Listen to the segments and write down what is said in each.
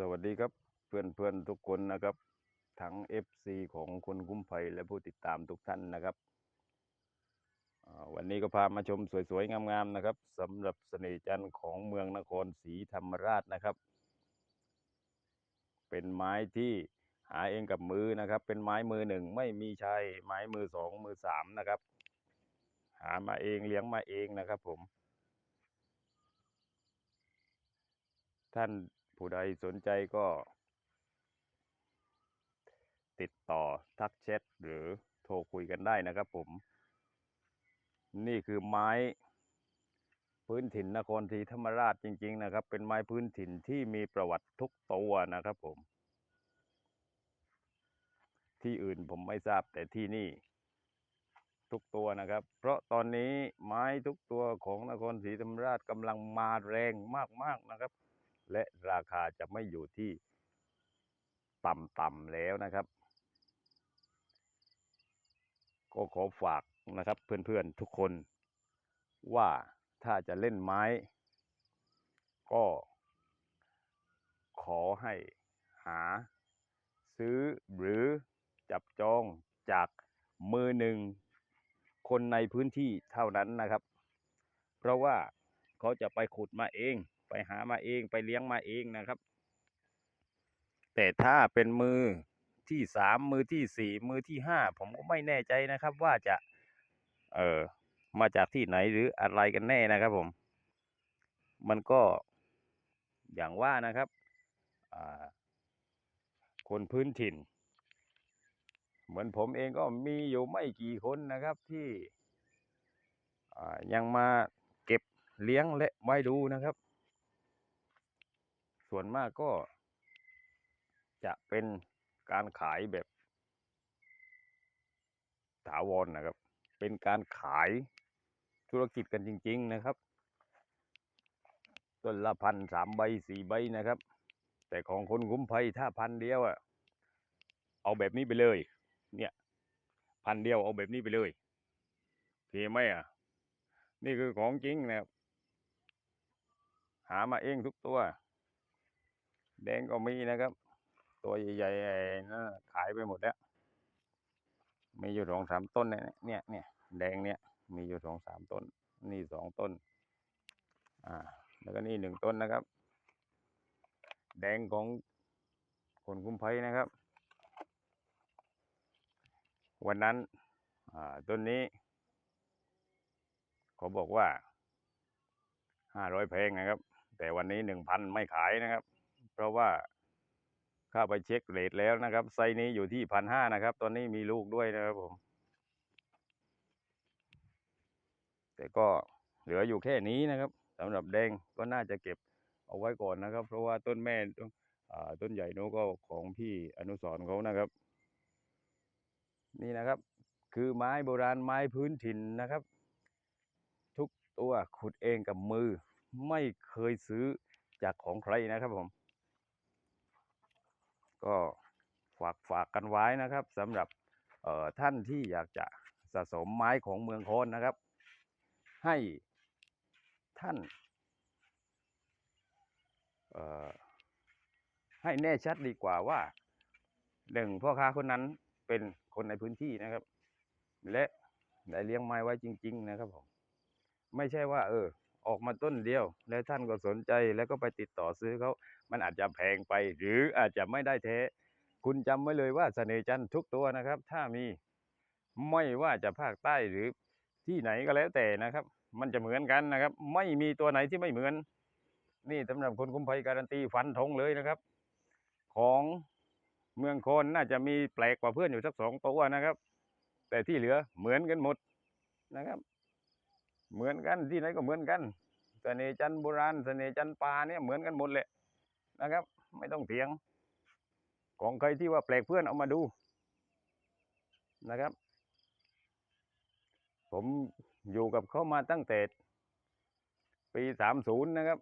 สวัสดีครับเพื่อนเพื่อนๆทุกคนนะครับ ทั้ง FC ของคนกุ้มไผ่และผู้ติดตามทุกท่านนะครับวันนี้ก็พามาชมสวยๆ งามๆนะครับสำหรับเสน่ห์จันทร์ของเมืองนครศรีธรรมราชนะครับ เป็นไม้ที่หาเองกับมือนะครับ เป็นไม้มือหนึ่งไม่มีใช้ไม้มือสองมือสามนะครับ หามาเองเลี้ยงมาเองนะครับผมท่าน ผู้ใดสนใจก็ ติดต่อทักแชทหรือโทรคุยกันได้นะครับผม นี่คือไม้พื้นถิ่นนครศรีธรรมราชจริง ๆ นะครับ เป็นไม้พื้นถิ่นที่มีประวัติทุกตัวนะครับผม ที่อื่นผมไม่ทราบแต่ที่นี่ ทุกตัวนะครับ เพราะตอนนี้ไม้ทุกตัวของนครศรีธรรมราชกำลังมาแรงมากๆนะครับ และราคาจะไม่อยู่ที่ต่ำๆแล้วนะครับ ก็ขอฝากนะครับเพื่อนๆทุกคนว่าถ้าจะเล่นไม้ ก็ขอให้หาซื้อหรือจับจองจากมือหนึ่งคนในพื้นที่เท่านั้นนะครับ เพราะว่าเขาจะไปขุดมาเอง ไปหามาเองไปเลี้ยงมาเองนะครับ แต่ถ้าเป็นมือที่สามมือที่สี่มือที่ห้าผมก็ไม่แน่ใจนะครับ ว่าจะ เออมาจากที่ไหนหรืออะไรกันแน่นะครับผม มันก็อย่างว่านะครับคนพื้นถิ่น เหมือนผมเองก็มีอยู่ไม่กี่คนนะครับที่ยังมาเก็บเลี้ยงและไว้ดูนะครับ ส่วนมากก็ จะเป็นการขายแบบถาวรนะครับ เป็นการขายธุรกิจกันจริง ๆ นะครับ ต้นละพันสามใบสี่ใบนะครับ แต่ของคนคุ้มภัยถ้าพันเดียวอะเอาแบบนี้ไปเลย เนี่ย พันเดียวเอาแบบนี้ไปเลยโอเคไหมอะ นี่คือของจริงนะครับ หามาเองทุกตัว แดงก็มีนะครับ ตัวใหญ่ๆนั่นน่ะขายไปหมดแล้ว มีอยู่สองสามต้นเนี่ยเนี่ยเนี่ยแดงเนี่ยมีอยู่สองสามต้น นี่สองต้น อ่า แล้วก็นี่หนึ่งต้นนะครับ แดงของคนคุ้มภัยนะครับ วันนั้น อ่า ต้นนี้เขาบอกว่าห้าร้อยแพงนะครับ แต่วันนี้หนึ่งพันไม่ขายนะครับ เพราะว่าเข้าไปเช็คเรทแล้วนะครับ ไซนี้อยู่ที่พันห้านะครับ ตอนนี้มีลูกด้วยนะครับผม แต่ก็เหลืออยู่แค่นี้นะครับสำหรับแดงก็น่าจะเก็บเอาไว้ก่อนนะครับ เพราะว่าต้นแม่ต้นอ่าต้นใหญ่โน้ก็ของพี่อนุสรเขานะครับ นี่นะครับ คือไม้โบราณไม้พื้นถิ่นนะครับ ทุกตัวขุดเองกับมือ ไม่เคยซื้อจากของใครนะครับผม ก็ฝากฝากกันไว้นะครับสำหรับท่านที่อยากจะสะสมไม้ของเมืองโคนนะครับ ให้ท่านให้แน่ชัดดีกว่าว่าหนึ่งพ่อค้าคนนั้นเป็นคนในพื้นที่นะครับ และได้เลี้ยงไม้ไว้จริง ๆ นะครับผมไม่ใช่ว่า เออ ออกมาต้นเดียว แล้วท่านก็สนใจแล้วก็ไปติดต่อซื้อเขา มันอาจจะแพงไป หรืออาจจะไม่ได้แท้ คุณจำไว้เลยว่าเสน่ห์จันทุกตัวนะครับ ถ้ามีไม่ว่าจะภาคใต้หรือที่ไหนก็แล้วแต่นะครับ มันจะเหมือนกันนะครับ ไม่มีตัวไหนที่ไม่เหมือน นี่สำหรับคนคุ้มภัยการันตีฟันธงเลยนะครับ ของเมืองโคนน่าจะมีแปลกกว่าเพื่อนอยู่สักสองตัวนะครับ แต่ที่เหลือเหมือนกันหมดนะครับ เหมือนกันที่ไหนก็เหมือนกัน สน่ห์จันโบราณเสน่ห์จันป่าเนี่ยเหมือนกันหมดแหละนะครับ ไม่ต้องเถียง ของใครที่ว่าแปลกเพื่อนเอามาดูนะครับ ผมอยู่กับเขามาตั้งแต่ปีสามศูนย์นะครับ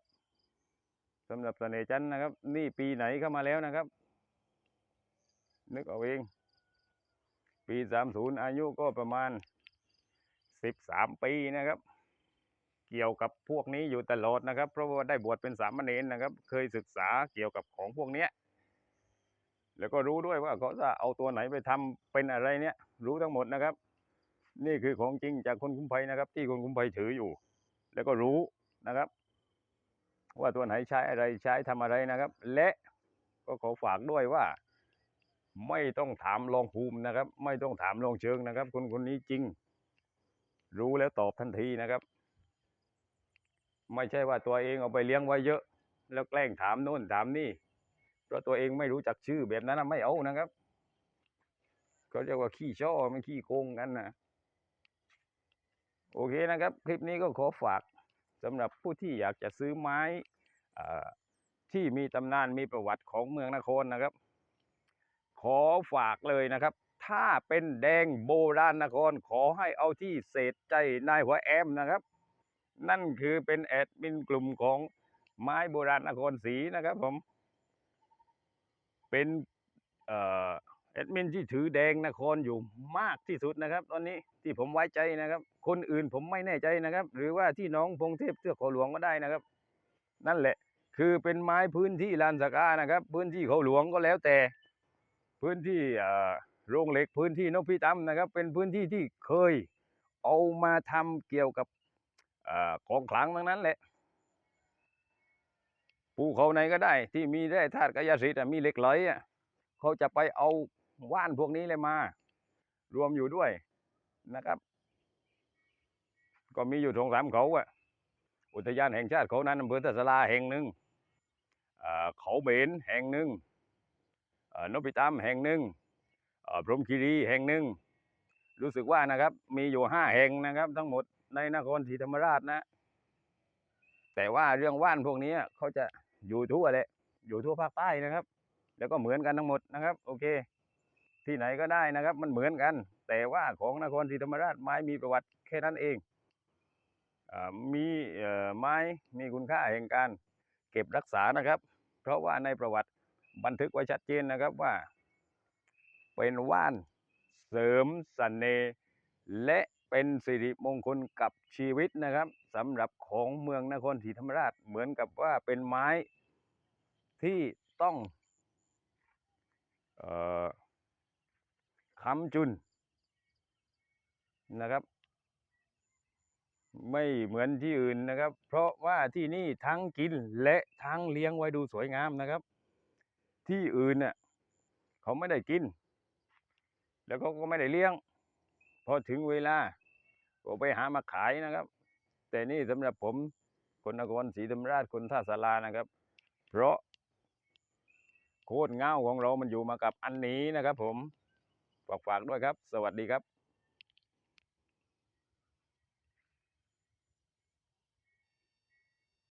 สำหรับเสน่ห์จันนะครับ นี่ปีไหนเข้ามาแล้วนะครับ นึกเอาเอง ปีสามศูนย์อายุก็ประมาณสิบสามปีนะครับ เกี่ยวกับพวกนี้อยู่ตลอดนะครับ เพราะว่าได้บวชเป็นสามเณรนะครับ เคยศึกษาเกี่ยวกับของพวกเนี้ยแล้วก็รู้ด้วยว่าเขาจะเอาตัวไหนไปทำเป็นอะไรเนี่ย รู้ทั้งหมดนะครับ นี่คือของจริงจากคนคุ้มภัยนะครับ ที่คนคุ้มภัยถืออยู่ แล้วก็รู้นะครับ ว่าตัวไหนใช้อะไรใช้ทำอะไรนะครับ และก็ขอฝากด้วยว่า ไม่ต้องถามรองภูมินะครับ ไม่ต้องถามรองเชิงนะครับ คนคนนี้จริง รู้แล้วตอบทันทีนะครับ ไม่ใช่ว่าตัวเองเอาไปเลี้ยงไว้เยอะ แล้วแกล้งถามโน่นถามนี่ เพราะตัวเองไม่รู้จักชื่อแบบนั้นไม่เอานะครับเขาเรียกว่าขี้ช่อไม่ขี้โกงกันนะโอเคนะครับ คลิปนี้ก็ขอฝากสำหรับผู้ที่อยากจะซื้อไม้อที่มีตำนานมีประวัติของเมืองนครนะครับ ขอฝากเลยนะครับ ถ้าเป็นแดงโบราณนคร ขอให้เอาที่เศษใจนายหัวแอมนะครับ นั่นคือเป็นแอดมินกลุ่มของไม้โบราณนครศรีนะครับผม เป็นแอดมินที่ถือแดงนครอยู่มากที่สุดนะครับ ตอนนี้ที่ผมไว้ใจนะครับ คนอื่นผมไม่แน่ใจนะครับ หรือว่าที่น้องพงเทพเสื้อขอหลวงก็ได้นะครับ นั่นแหละคือเป็นไม้พื้นที่ลานสกานะครับ พื้นที่เขาหลวงก็แล้วแต่ พื้นที่โรงเหล็กพื้นที่นกพิตำนะครับ เป็นพื้นที่ที่เคยเอามาทำเกี่ยวกับ ของขลังทั้งนั้นแหละภูเขาไหนก็ได้ ที่มีแร่ธาตุกายสิทธิ์มีเหล็กไหลเขาจะไปเอาว่านพวกนี้เลยมา รวมอยู่ด้วยนะครับ ก็มีอยู่สองสามเขาอะอุทยานแห่งชาติเขานั้นอำเภอทัศลาแห่งหนึ่งเอ่อเขาเบนแห่งหนึ่งนพิตามแห่งหนึ่งพรหมคีรีแห่งหนึ่งรู้สึกว่านะครับมีอยู่ห้าแห่งนะครับ ทั้งหมด ในนครศรีธรรมราชนะ แต่ว่าเรื่องว่านพวกนี้เขาจะอยู่ทั่วแหละอยู่ทั่วภาคใต้นะครับ แล้วก็เหมือนกันทั้งหมดนะครับ โอเค ที่ไหนก็ได้นะครับ มันเหมือนกัน แต่ว่าของนครศรีธรรมราชไม้มีประวัติแค่นั้นเองอมีไม้มีคุณค่าแห่งการเก็บรักษานะครับ เพราะว่าในประวัติบันทึกไว้ชัดเจนนะครับว่า เป็นว่านเสริมสเสน่ห์และ เป็นสิริมงคลกับชีวิตนะครับสำหรับของเมืองนครศรีธรรมราชเหมือนกับว่าเป็นไม้ที่ต้องออค้ำจุนนะครับ ไม่เหมือนที่อื่นนะครับ เพราะว่าที่นี่ทั้งกินและทั้งเลี้ยงไว้ดูสวยงามนะครับ ที่อื่นเน่ะเขาไม่ได้กิน แล้วเขาก็ไม่ได้เลี้ยง พอถึงเวลา ก็ไปหามาขายนะครับ แต่นี่สำหรับผมคนนครศรีธรรมราชคนท่าสารานะครับ เพราะ โคตรเงาของเรามันอยู่มากับอันนี้นะครับ ผมฝากฝากด้วยครับ สวัสดีครับ